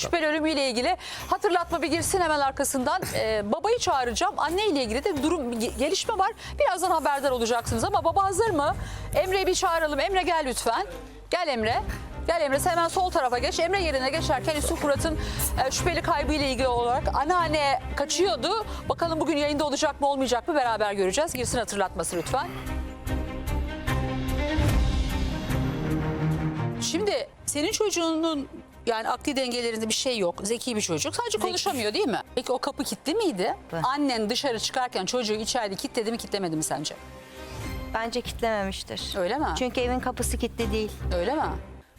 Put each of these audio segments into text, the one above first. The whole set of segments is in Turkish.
Şüpheli ölümüyle ilgili hatırlatma bir girsin hemen arkasından. Ee, babayı çağıracağım. Anne ile ilgili de durum ge- gelişme var. Birazdan haberdar olacaksınız ama baba hazır mı? Emre'yi bir çağıralım. Emre gel lütfen. Gel Emre. Gel Emre sen hemen sol tarafa geç. Emre yerine geçerken Yusuf Murat'ın e, şüpheli kaybı ile ilgili olarak anneanne kaçıyordu. Bakalım bugün yayında olacak mı olmayacak mı beraber göreceğiz. Girsin hatırlatması lütfen. Şimdi senin çocuğunun yani akli dengelerinde bir şey yok. Zeki bir çocuk. Sadece konuşamıyor değil mi? Peki o kapı kilitli miydi? Evet. Annen dışarı çıkarken çocuğu içeride kilitledi mi kilitlemedi mi sence? Bence kitlememiştir. Öyle mi? Çünkü evin kapısı kilitli değil. Öyle mi?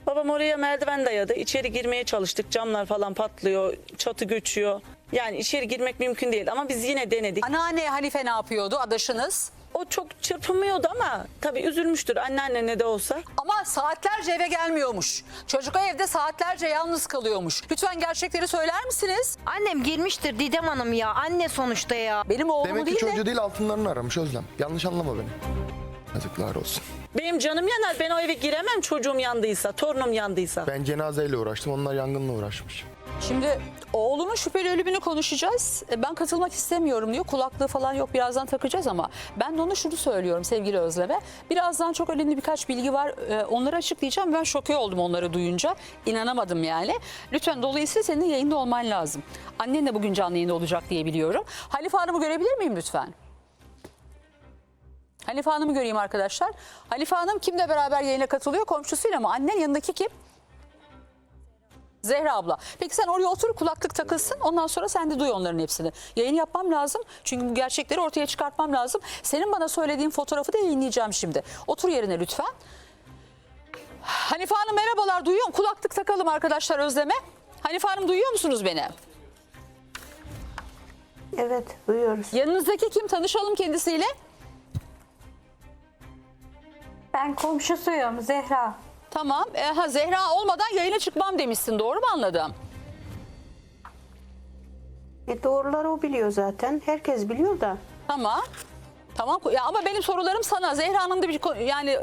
Babam oraya merdiven dayadı. İçeri girmeye çalıştık. Camlar falan patlıyor. Çatı göçüyor. Yani içeri girmek mümkün değil ama biz yine denedik. Anneanne Hanife ne yapıyordu adaşınız? O çok çırpınmıyordu ama tabii üzülmüştür anneanne ne de olsa. Ama saatlerce eve gelmiyormuş. Çocuk o evde saatlerce yalnız kalıyormuş. Lütfen gerçekleri söyler misiniz? Annem girmiştir Didem Hanım ya. Anne sonuçta ya. Benim oğlumu Demek ki değil de çocuğu değil altınlarını aramış Özlem. Yanlış anlama beni. Yazıklar olsun. Benim canım yanar. Ben o eve giremem çocuğum yandıysa, torunum yandıysa. Ben cenazeyle uğraştım. Onlar yangınla uğraşmış. Şimdi oğlumun şüpheli ölümünü konuşacağız. E, Ben katılmak istemiyorum diyor. Kulaklığı falan yok birazdan takacağız ama ben de ona şunu söylüyorum sevgili Özlem'e. Birazdan çok önemli birkaç bilgi var. E, Onları açıklayacağım. Ben şoke oldum onları duyunca. İnanamadım yani. Lütfen dolayısıyla senin de yayında olman lazım. Annen de bugün canlı yayında olacak diye biliyorum. Halife Hanım'ı görebilir miyim lütfen? Halife Hanım'ı göreyim arkadaşlar. Halife Hanım kimle beraber yayına katılıyor? Komşusuyla mı? Annen yanındaki kim? Zehra abla. Peki sen oraya otur kulaklık takılsın ondan sonra sen de duy onların hepsini. Yayın yapmam lazım çünkü bu gerçekleri ortaya çıkartmam lazım. Senin bana söylediğin fotoğrafı da yayınlayacağım şimdi. Otur yerine lütfen. Hanife Hanım merhabalar duyuyor musun? Kulaklık takalım arkadaşlar Özlem'e. Hanife Hanım duyuyor musunuz beni? Evet, duyuyoruz. Yanınızdaki kim? Tanışalım kendisiyle. Ben komşusuyum Zehra. Tamam. E, ha, Zehra olmadan yayına çıkmam demişsin doğru mu anladım? E doğruları o biliyor zaten. Herkes biliyor da. Tamam. Tamam ya ama benim sorularım sana Zehra'nın da bir ko- yani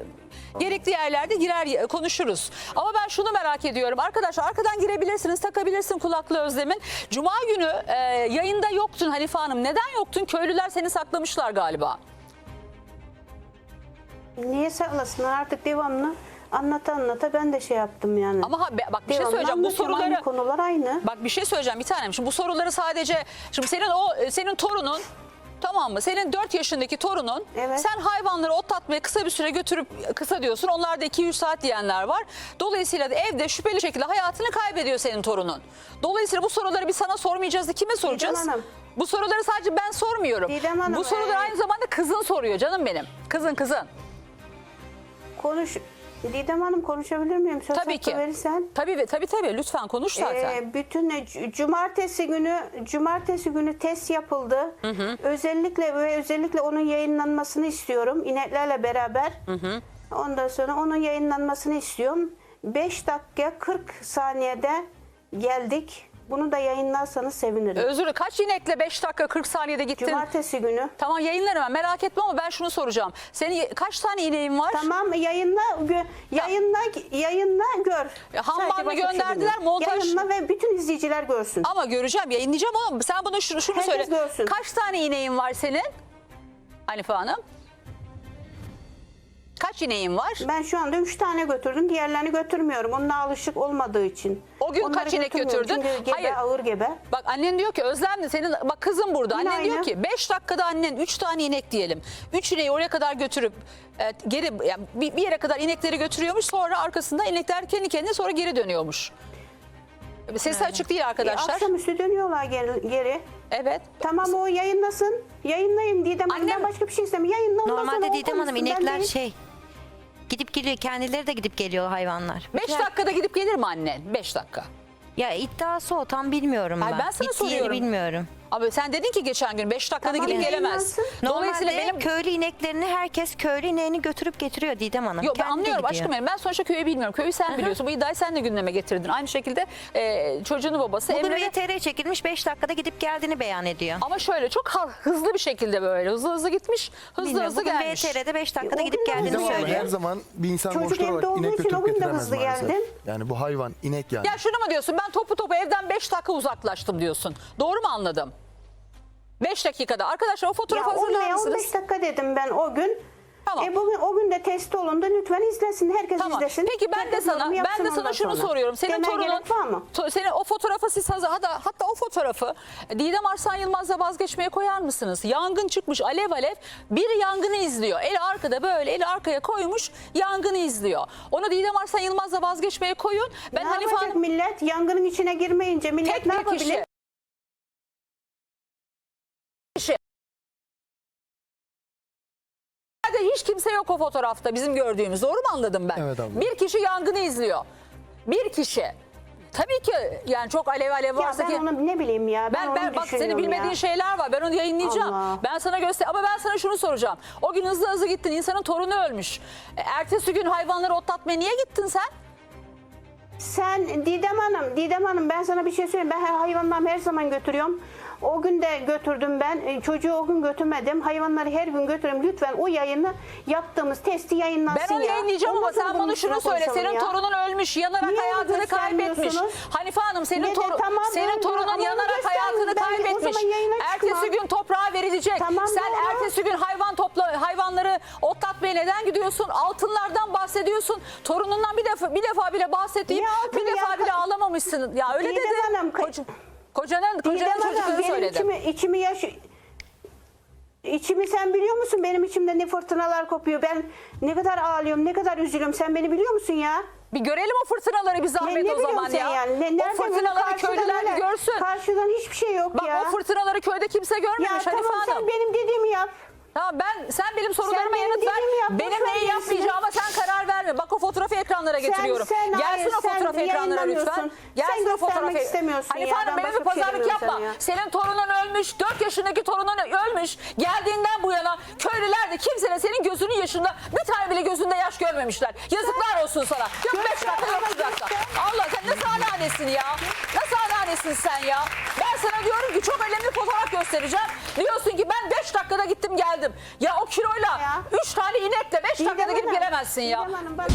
gerekli yerlerde girer konuşuruz. Ama ben şunu merak ediyorum. Arkadaşlar arkadan girebilirsiniz, takabilirsin kulaklığı Özlem'in. Cuma günü e, yayında yoktun Hanife Hanım. Neden yoktun? Köylüler seni saklamışlar galiba. Niye saklasınlar artık devamlı anlata anlata ben de şey yaptım yani. Ama ha, bak bir şey Devamlı söyleyeceğim. Bu anlatıyorum, soruları aynı konular aynı. Bak bir şey söyleyeceğim bir tanem. Şimdi bu soruları sadece şimdi senin o senin torunun Tamam mı? Senin 4 yaşındaki torunun Evet. sen hayvanları otlatmaya kısa bir süre götürüp kısa diyorsun. Onlar da 2-3 saat diyenler var. Dolayısıyla da evde şüpheli şekilde hayatını kaybediyor senin torunun. Dolayısıyla bu soruları biz sana sormayacağız da kime soracağız? Hanım. Bu soruları sadece ben sormuyorum. Didem Hanım, bu soruları e- aynı zamanda kızın soruyor canım benim. Kızın kızın. Konuş. Didem Hanım konuşabilir miyim? Söz Tabii hakkı ki. verirsen. Tabii tabii tabii lütfen konuş zaten. Ee, bütün c- cumartesi günü cumartesi günü test yapıldı. Özellikle ve özellikle onun yayınlanmasını istiyorum ineklerle beraber. Ondan sonra onun yayınlanmasını istiyorum. 5 dakika 40 saniyede geldik. Bunu da yayınlarsanız sevinirim. Özür dilerim. Kaç inekle 5 dakika 40 saniyede gittin? Cumartesi günü. Tamam yayınlarım ben merak etme ama ben şunu soracağım. Senin kaç tane ineğin var? Tamam yayınla gö- yayınla yayınla gör. Ya, ham Sadece bandı başka bir şey gönderdiler, montaj- Yayınla ve bütün izleyiciler görsün. Ama göreceğim yayınlayacağım ama sen bana şunu, şunu Herkes söyle. görsün. Kaç tane ineğin var senin? Hanife Hanım. Kaç ineğin var? Ben şu anda üç tane götürdüm. Diğerlerini götürmüyorum. Onunla alışık olmadığı için. O gün Onları kaç inek götürmüyorum. götürdün? Çünkü gebe, Hayır. ağır gebe. Bak annen diyor ki Özlem de senin bak kızım burada. Yine Annen diyor aynı. ki 5 dakikada annen 3 tane inek diyelim. 3 ineği oraya kadar götürüp e, geri yani bir, bir yere kadar inekleri götürüyormuş. Sonra arkasında inekler kendi kendine sonra geri dönüyormuş. Sesi açık değil E, arkadaşlar. akşamüstü dönüyorlar geri. geri. Evet. Tamam o yayınlasın. Yayınlayın Didem Annem- Hanım. Ben başka bir şey istemiyorum. Yayınla ondan sonra Normalde o Didem Hanım konuşsun. Ben inekler değil. şey gidip geliyor kendileri de gidip geliyor hayvanlar. 5 dakikada gidip gelir mi annen? 5 dakika. Ya iddiası o tam bilmiyorum Ay, ben. ben sana Gittiği yeri soruyorum. bilmiyorum. Abi sen dedin ki geçen gün 5 dakikada Tamam, gidip gelemez. yayınlansın. Dolayısıyla Normalde benim köylü ineklerini herkes köylü ineğini götürüp getiriyor Didem Hanım. Yok ben Kendi anlıyorum gidiyor. aşkım benim. Ben sonuçta köyü bilmiyorum. Köyü sen biliyorsun. Bu iddiayı sen de gündeme getirdin. Aynı şekilde e, çocuğunun babası Bugün Emre de- VTR çekilmiş 5 dakikada gidip geldiğini beyan ediyor. ama şöyle çok ha- hızlı bir şekilde böyle hızlı hızlı gitmiş. Hızlı Bilmiyorum. hızlı Bugün gelmiş. VTR'de 5 dakikada gidip de geldiğini Didem hızlı söylüyor. her zaman bir insan Çocuk evde olarak olduğu inek için götürüp o gün de getiremez hızlı maalesef. geldin. Yani bu hayvan inek yani. Ya şunu mu diyorsun? Ben topu topu evden 5 dakika uzaklaştım diyorsun. Doğru mu anladım? 5 dakikada. Arkadaşlar o Ya fotoğrafı hazırlar olmaya mısınız? 15 dakika dedim ben o gün. Tamam. E bugün o gün de test olundu. Lütfen izlesin. Herkes Tamam. izlesin. Peki ben de Herkes sana yorum ben de sana şunu sonra. soruyorum. Senin Demeye torunun var mı? to- senin o fotoğrafı siz hazır hatta, hatta o fotoğrafı Didem Arslan Yılmaz'la vazgeçmeye koyar mısınız? Yangın çıkmış alev alev bir yangını izliyor. Eli arkada böyle eli arkaya koymuş yangını izliyor. Onu Didem Arslan Yılmaz'la vazgeçmeye koyun. Ben ne Hanife Hanım millet? Yangının içine girmeyince millet tek ne yapabilir? kişi. Nerede hiç kimse yok o fotoğrafta bizim gördüğümüz. Doğru mu anladım ben? Evet abla. Bir kişi yangını izliyor. Bir kişi. Tabii ki yani çok alev alev Ya varsa ben ki onu ne bileyim ya. Ben, ben, onu ben bak senin düşünüyorum bilmediğin ya. şeyler var. Ben onu yayınlayacağım. Allah. Ben sana göster ama ben sana şunu soracağım. O gün hızlı hızlı gittin. insanın torunu ölmüş. E, Ertesi gün hayvanları otlatmaya niye gittin sen? Sen Didem Hanım, Didem Hanım ben sana bir şey söyleyeyim. Ben her hayvanlarımı her zaman götürüyorum. O gün de götürdüm ben. E, Çocuğu o gün götürmedim. Hayvanları her gün götürüyorum. Lütfen o yayını yaptığımız testi yayınlansın Ben onu ya. yayınlayacağım ama Ondan sonra sen bunun bana üstüne şunu söyle. konuşalım Senin ya. torunun ölmüş, yanarak Niye hayatını kaybetmiş. göstermiyorsunuz? Hanife Hanım senin, Ne de toru- tamam, senin ben- torunun onu yanarak hayatını Ben o kaybetmiş. zaman yayına çıkmam. Ertesi gün toprağa verilecek. Tamam, sen doğru. ertesi gün hayvan topla hayvanları otlatmaya neden gidiyorsun? Altınlardan bahsediyorsun. Torunundan bir defa bir defa bile bahsettiğim Niye altın bir defa ya? bile ağlamamışsın. Ya öyle Didem dedi. Hanım, Koca- kocanın kocanın Didem Hanım çocukları benim söyledi. içimi, içimi yaş... İçimi sen biliyor musun? Benim içimde ne fırtınalar kopuyor. Ben ne kadar ağlıyorum, ne kadar üzülüyorum. Sen beni biliyor musun ya? Bir görelim o fırtınaları bir Ne, zahmet ne o zaman sen ya. yani? Ne, o fırtınaları karşıdan köylüler bir görsün. Karşıdan hiçbir şey yok Bak ya. o fırtınaları köyde kimse görmemiş ya Hanife tamam Hanım. sen benim dediğimi yap. Tamam ben sen benim sorularıma yanıt ver. Benim neyi yapmayacağıma sen karar verme. Bak o fotoğrafı ekranlara getiriyorum. sen- Gelsin hayır, o fotoğrafı sen ekranlara lütfen. Gelsin Sen o fotoğrafı. istemiyorsun Hanife ya. Hanım Ben benim bir şey pazarlık yapma. ya. Senin torunun ölmüş. 4 yaşındaki torunun ölmüş. Geldiğinden bu yana köylüler de kimse de senin gözünün yaşında bir tane bile gözünde yaş görmemişler. Yazıklar olsun sana. Yok 5 dakika yok 3 dakika. Allah sen ne sahnehanesin ya. Ne sahnehanesin sen ya. Ben sana diyorum ki çok önemli fotoğraf göstereceğim. Diyorsun ki ben 5 dakikada gittim geldim. Ya o kiloyla Ya. 3 tane inekle 5 Didem dakikada gidip gelemezsin ya. Didem Hanım bak.